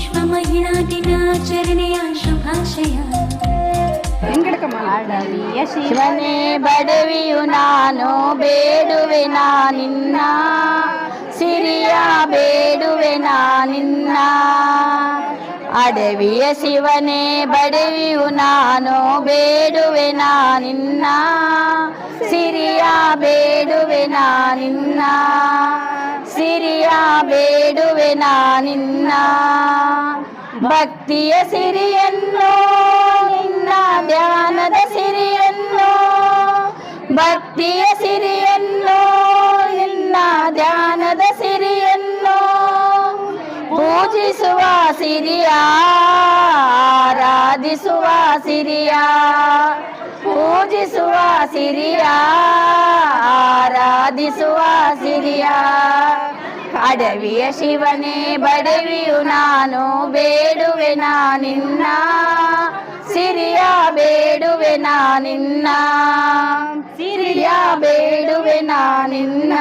ವಿಶ್ವ ಮಹಿಳಾ ದಿನಾಚರಣೆಯ ಶುಭಾಶಯ ಅಡವಿಯ ಶಿವನೇ ಬಡವಿಯು ನಾನು ಬೇಡುವೆ ನಿನ್ನ ಸಿರಿಯ ಬೇಡುವೆ ನಿನ್ನ ಅಡವಿಯ ಶಿವನೇ ಬಡವಿಯು ನಾನು ಬೇಡುವೆ ನಿನ್ನ ಸಿರಿಯ ಬೇಡುವೆ ನಿನ್ನ ಸಿರಿಯ ಬೇಡುವೆ ನಾನಿನ್ನ ಭಕ್ತಿಯ ಸಿರಿಯನ್ನು, ನಿನ್ನ ಧ್ಯಾನದ ಸಿರಿಯನ್ನು. ಭಕ್ತಿಯ ಸಿರಿಯನ್ನು, ನಿನ್ನ ಧ್ಯಾನದ ಸಿರಿಯನ್ನು. ಪೂಜಿಸುವ ಸಿರಿಯ, ಆರಾಧಿಸುವ ಸಿರಿಯ. ಪೂಜಿಸುವ ಸಿರಿಯ, ಆರಾಧಿಸುವ ಸಿರಿಯ. ಅಡವಿಯ ಶಿವನೇ, ಬಡವಿಯು ನಾನು, ಬೇಡುವೆ ನಿನ್ನ. ಸಿರಿಯ ಬೇಡುವೆ ನಿನ್ನ. ಸಿರಿಯ ಬೇಡುವೆ ನಿನ್ನ.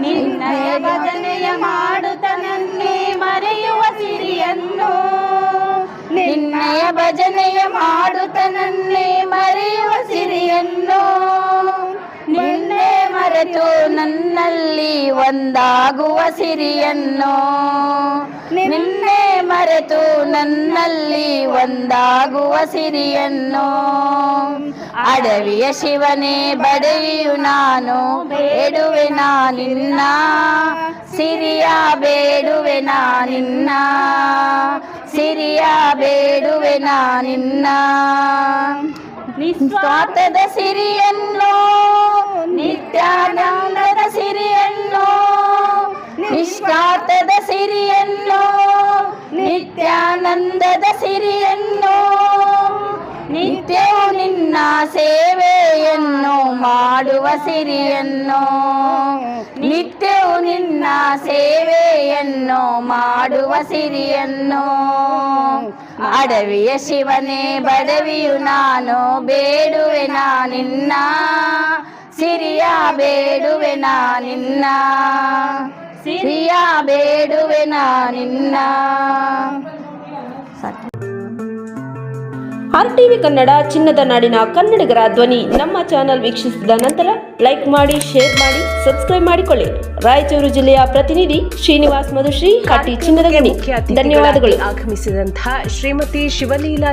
ನಿನ್ನಯ ಭಜನೆಯ ಮಾಡುತ್ತ ನನ್ನೇ ಮರೆಯುವ ಸಿರಿಯನ್ನು. ನಿನ್ನಯ ಭಜನೆಯ ಮರೆತು ನನ್ನಲ್ಲಿ ಒಂದಾಗುವ ಸಿರಿಯನ್ನು. ನಿನ್ನೆ ಮರೆತು ನನ್ನಲ್ಲಿ ಒಂದಾಗುವ ಸಿರಿಯನ್ನು. ಅಡವಿಯ ಶಿವನೇ, ಬಡೆಯು ನಾನು, ಬೇಡುವೆ ನಿನ್ನ. ಸಿರಿಯ ಬೇಡುವೆ ನಿನ್ನ. ಸಿರಿಯ ಬೇಡುವೆ ನಿನ್ನ. ನಿಸ್ವಾರ್ಥದ ಸಿರಿಯನ್ನು ನಿತ್ಯಾನಂದದ ಸಿರಿಯನ್ನು ನಿಷ್ಠಾತದ ಸಿರಿಯನ್ನು, ನಿತ್ಯಾನಂದದ ಸಿರಿಯನ್ನು, ನಿತ್ಯವು ನಿನ್ನ ಸೇವೆಯನ್ನು ಮಾಡುವ ಸಿರಿಯನ್ನು, ನಿತ್ಯವು ನಿನ್ನ ಸೇವೆಯನ್ನು ಮಾಡುವ ಸಿರಿಯನ್ನು. ಅಡವಿಯ ಶಿವನೇ, ಬಡವಿಯು ನಾನು, ಬೇಡುವೆ ನಿನ್ನ ಸಿರಿಯ ಬೇಡುವೆ ನಿನ್ನ. ಸಿರಿಯ ಬೇಡುವೆ ನಿನ್ನ. ಸಾಕು ಆರ್ ಟಿವಿ ಕನ್ನಡ ಚಿನ್ನದ ನಾಡಿನ ಕನ್ನಡಿಗರ ಧ್ವನಿ. ನಮ್ಮ ಚಾನೆಲ್ ವೀಕ್ಷಿಸಿದ ನಂತರ ಲೈಕ್ ಮಾಡಿ ಶೇರ್ ಮಾಡಿ ಸಬ್ಸ್ಕ್ರೈಬ್ ಮಾಡಿಕೊಳ್ಳಿ. ರಾಯಚೂರು ಜಿಲ್ಲೆಯ ಪ್ರತಿನಿಧಿ ಶ್ರೀನಿವಾಸ್ ಮಧುಶ್ರೀ ಹಟ್ಟಿ ಚಿನ್ನದ ಗಣಿ ಧನ್ಯವಾದಗಳು. ಆಗಮಿಸಿದಂತಹ ಶ್ರೀಮತಿ ಶಿವಲೀಲಾ